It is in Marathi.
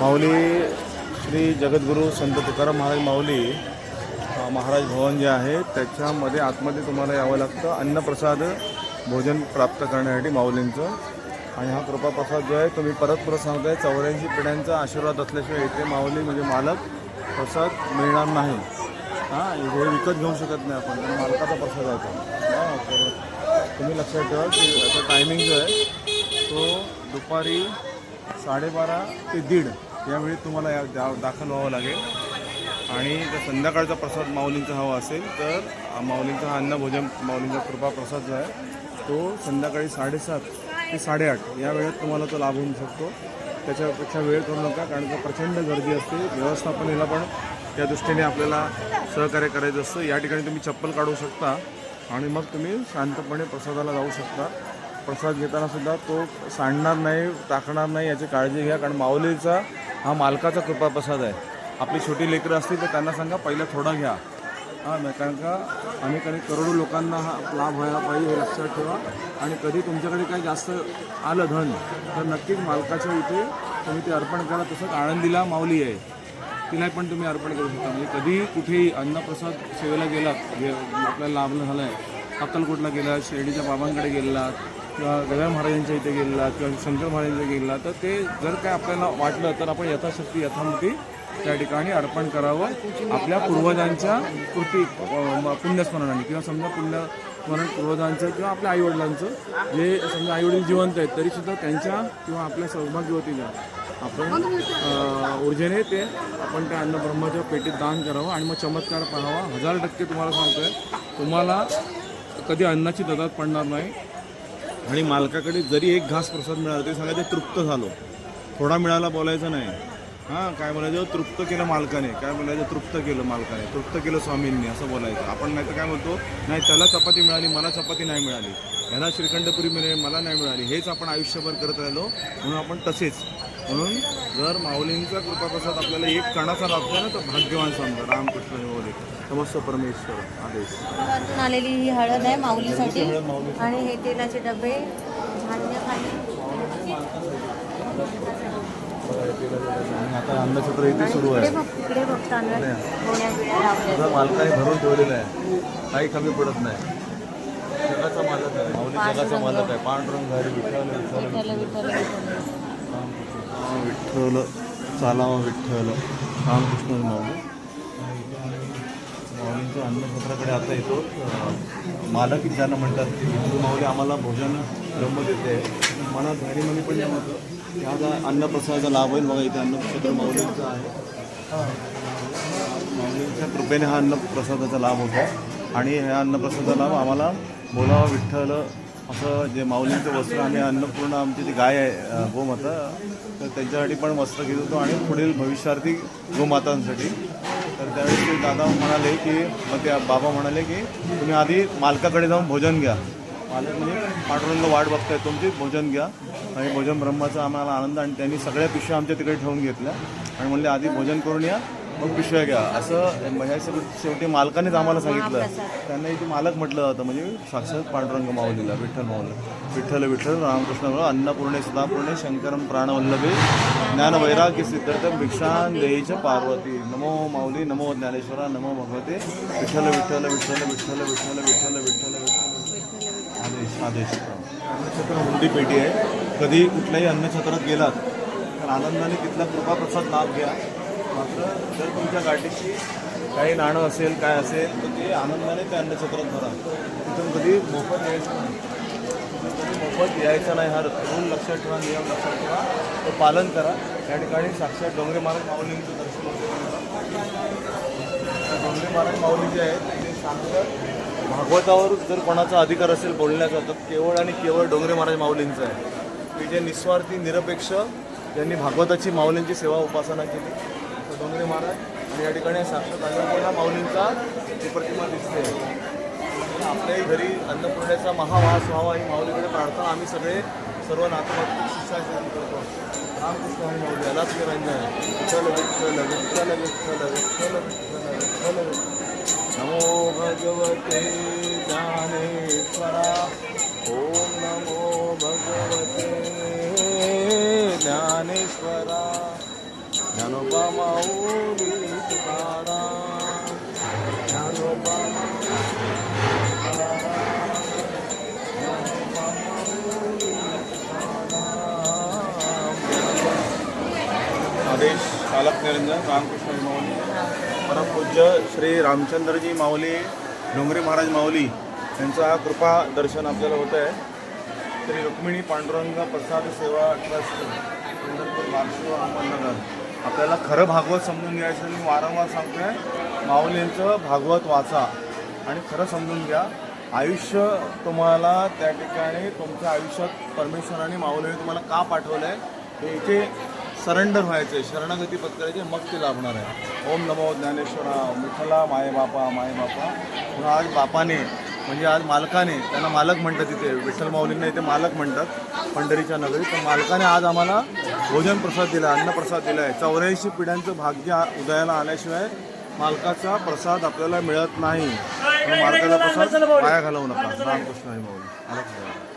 माऊली श्री जगद्गुरू संत तुकाराम महाराज माऊली महाराज भवन जे आहे त्याच्यामध्ये आतमध्ये तुम्हाला यावं लागतं अन्नप्रसाद भोजन प्राप्त करण्यासाठी माऊलींचं. आणि हा कृपाप्रसाद जो आहे तुम्ही परत परत सांगताय चौऱ्याऐंशी पिढ्यांचा आशीर्वाद असल्याशिवाय इथे माऊली म्हणजे मालक प्रसाद मिळणार नाही. हां हे विकत घेऊ शकत नाही आपण कारण मालकाचा प्रसाद आहे तो. हां तर तुम्ही लक्षात ठेवा की याचा टायमिंग जो आहे तो दुपारी साडेबारा ते दीड. यावेळी तुम्हाला या दा दाखल व्हावं लागेल. आणि जर संध्याकाळचा प्रसाद माऊलींचा हवा असेल तर माऊलींचा हा अन्नभोजन माऊलींचा कृपा प्रसाद जो आहे तो संध्याकाळी साडेसात ते साडेआठ या वेळेत तुम्हाला तो लाभ होऊ शकतो. त्याच्यापेक्षा वेळ करू नका कारण का प्रचंड गर्दी असते. व्यवस्थापनेला पण त्या दृष्टीने आपल्याला सहकार्य करायचं असतं. या ठिकाणी तुम्ही चप्पल काढू शकता आणि मग तुम्ही शांतपणे प्रसादाला जाऊ शकता. प्रसाद घेतानासुद्धा तो सांडणार नाही टाकणार नाही याची काळजी घ्या. कारण माऊलीचा हा मालकाचा कृपाप्रसाद आहे. आपली छोटी लेकरं असतील तर त्यांना सांगा पहिला थोडा घ्या. हां नाही कारण का अनेक अनेक करोडो लोकांना हा लाभ व्हायला पाहिजे हे लक्षात ठेवा. आणि कधी तुमच्याकडे काही जास्त आलं धन तर नक्कीच मालकाच्या इथे तुम्ही ते अर्पण करा. तसंच आनंदीला माऊली आहे. तिला पण तुम्ही अर्पण करू शकता. म्हणजे कधी कुठेही अन्नप्रसाद सेवेला गेलात जे आपल्याला लाभ झाला आहे अक्कलकोटला गेलात शिर्डीच्या बाबांकडे गेलात किंवा गव्या महाराजांच्या इथे गेलेला किंवा शंकर महाराजांच्या गेलेला तर ते जर काय आपल्याला वाटलं तर आपण यथाशक्ती यथामती त्या ठिकाणी अर्पण करावं. आपल्या पूर्वजांच्या कृती पुण्यस्मरणाने किंवा समजा पुण्य स्मरण पूर्वजांचं किंवा आपल्या आईवडिलांचं जे समजा आईवडील जिवंत आहेत तरीसुद्धा त्यांच्या किंवा आपल्या सौभाग्यवतीच्या आपण ऊर्जेने ते आपण त्या अन्नब्रह्माच्या पेटीत दान करावं. आणि मग चमत्कार पाहावा. हजार टक्के तुम्हाला सांगतोय तुम्हाला कधी अन्नाची ददात पडणार नाही. आणि मालकाकडे जरी एक घास प्रसाद मिळाला तरी सांगायचं तृप्त झालो. थोडा मिळाला बोलायचं नाही. हां काय बोलायचं? तृप्त केलं मालकाने. काय बोलायचं? तृप्त केलं मालकाने. तृप्त केलं स्वामींनी असं बोलायचं. आपण नाही तर काय म्हणतो नाही त्याला चपाती मिळाली मला चपाती नाही मिळाली. ह्याला श्रीखंडपुरी मिळेल मला नाही मिळाली. हेच आपण आयुष्यभर करत राहिलो म्हणून आपण तसेच. म्हणून जर माऊलींचा कृपाप्रसाद आपल्याला एक कणाचा लाभतो ना तर भाग्यवान समजा. रामकृष्ण बोले. समस्त परमेश्वर. आदेश. आलेली ही हळद आहे माऊलीसाठी. आणि हे तेलाचे डबे धान्य खाली. आणि आता अन्नछत्र इथे सुरू आहे. इकडे गोण्या बिण्या लावल्या सगळं मालकाने भरून ठेवलेलं आहे. काही कमी पडत नाही. जगाचा मालक आहे. माऊली जगाचा मालक आहे. पांडुरंग हरी विठ्ठल. विठ्ठल विठ्ठल विठ्ठल. विठ्ठल. चालावा विठ्ठल रामकृष्ण माऊली. माऊलींच्या अन्नछत्राकडे आता येतो. मालक ज्यांना म्हणतात की विठ्ठल माऊली आम्हाला भोजन ब्रह्म देते. मला घाडीमध्ये पण ह्या जा अन्नप्रसादाचा लाभ होईल बघा इथे अन्नछत्र माऊलींचा आहे. माऊलींच्या कृपेने हा अन्नप्रसादाचा लाभ होतो. आणि ह्या अन्नप्रसादाचा लाभ आम्हाला बोलावा विठ्ठल असं जे माऊलींचं वस्त्र आणि अन्नपूर्ण आमची जी गाय आहे गोमाता तर त्यांच्यासाठी पण वस्त्र घेत होतो आणि पुढील भविष्यार्थी गोमातांसाठी. तर त्यावेळी ते दादा म्हणाले की मग त्या बाबा म्हणाले की तुम्ही आधी मालकाकडे जाऊन भोजन घ्या. मालक म्हणजे पाठवून वाट बघताय तुमची भोजन घ्या. आणि भोजन ब्रह्माचा आम्हाला आनंद आणि त्यांनी सगळ्या पिशव्या आमच्या तिकडे ठेवून घेतल्या. आणि म्हणले आधी भोजन करून या मग पिशव्या घ्या असं म्हणजे सगळं शेवटी मालकानेच आम्हाला सांगितलं. त्यांना इथे मालक म्हटलं जातं. म्हणजे साक्षात पांडुरंग माऊलीला विठ्ठल माऊली. विठ्ठल विठ्ठल रामकृष्ण अन्नपूर्णे सदापूर्णे शंकरम प्राणवल्लभे ज्ञान वैराग्य सिद्धार्थ भिक्षान देईच पार्वती. नमो माऊली नमो ज्ञानेश्वरा नमो भगवते. विठ्ठल विठ्ठल विठ्ठल विठ्ठल विठ्ठल विठ्ठल विठ्ठल विठ्ठल. आदेश आदेश. अन्नछत्र हुंडी पेटी आहे. कधी कुठल्याही अन्नछत्रात गेलात तर आनंदाने तिथला कृपाप्रसाद लाभ घ्या. मात्र जर तुमच्या गाठीची काही नाणं असेल काय असेल तर ते आनंदाने त्या अन्नछत्रात भरा. तिथून कधी मोफत यायचं नाही. कधी मोफत यायचं नाही. हा रूल लक्षात ठेवा नियम लक्षात ठेवा. तो पालन करा. या ठिकाणी साक्षात डोंगरे महाराज माऊलींचं दर्शन डोंगरे महाराज माऊली जे आहेत ते सांगतात भागवतावर जर कोणाचा अधिकार असेल बोलण्याचा तर केवळ आणि केवळ डोंगरे महाराज माऊलींचा आहे. की जे निस्वार्थी निरपेक्ष त्यांनी भागवताची माऊलींची सेवा उपासना केली डोंगरे महाराज आणि या ठिकाणी साक्षात अन्नपूर्णा माऊलींचा ती प्रतिमा दिसते. आपल्याही घरी अन्नपूर्णेचा महावास व्हावा ही माऊलीकडे प्रार्थना आम्ही सगळे सर्व नातेवाईक शिष्यासाठी करतो. रामकृष्ण आणि माऊली यालाच निरंजन चल चल विठ्ठल चल विठ्ठल चल विठ्ठल. नमो भगवते ज्ञानेश्वरा. ओम नमो भगवते ज्ञानेश्वरा. ज्ञानोबा माऊली तुकाराम ज्ञानोबा आदेश पालक निरंजन रामकृष्ण माऊली परमपूज्य श्री रामचंद्रजी माऊली डोंगरे महाराज माऊली यांचं हा कृपा दर्शन आपल्याला होतं आहे. श्री रुक्मिणी पांडुरंग प्रसाद सेवा ट्रस्ट पंढरपूर बारशिव अहमदनगर. आपल्याला खरं भागवत समजून घ्यायचं मी वारंवार सांगतोय माऊलींचं भागवत वाचा आणि खरं समजून घ्या. आयुष्य तुम्हाला त्या ठिकाणी तुमच्या आयुष्यात परमेश्वराने माऊलीने तुम्हाला का पाठवलं आहे हे इथे सरेंडर व्हायचे शरणागती पत्करायची मग ते लाभणार आहे. ओम नमो ज्ञानेश्वरा मुखला माय बापा माय बापा आज बापाने म्हणजे आज मालकाने त्यांना मालक म्हणतात तिथे विठ्ठल माऊलींना इथे मालक म्हणतात पंढरीच्या नगरीत. तर मालकाने आज आम्हाला भोजन प्रसाद दिला अन्नप्रसाद दिला आहे. चौऱ्याऐंशी पिढ्यांचं भाग्य उदयाला आल्याशिवाय मालकाचा प्रसाद आपल्याला मिळत नाही. मालकाचा प्रसाद वाया घालवू नका. रामकृष्ण हरी माऊली.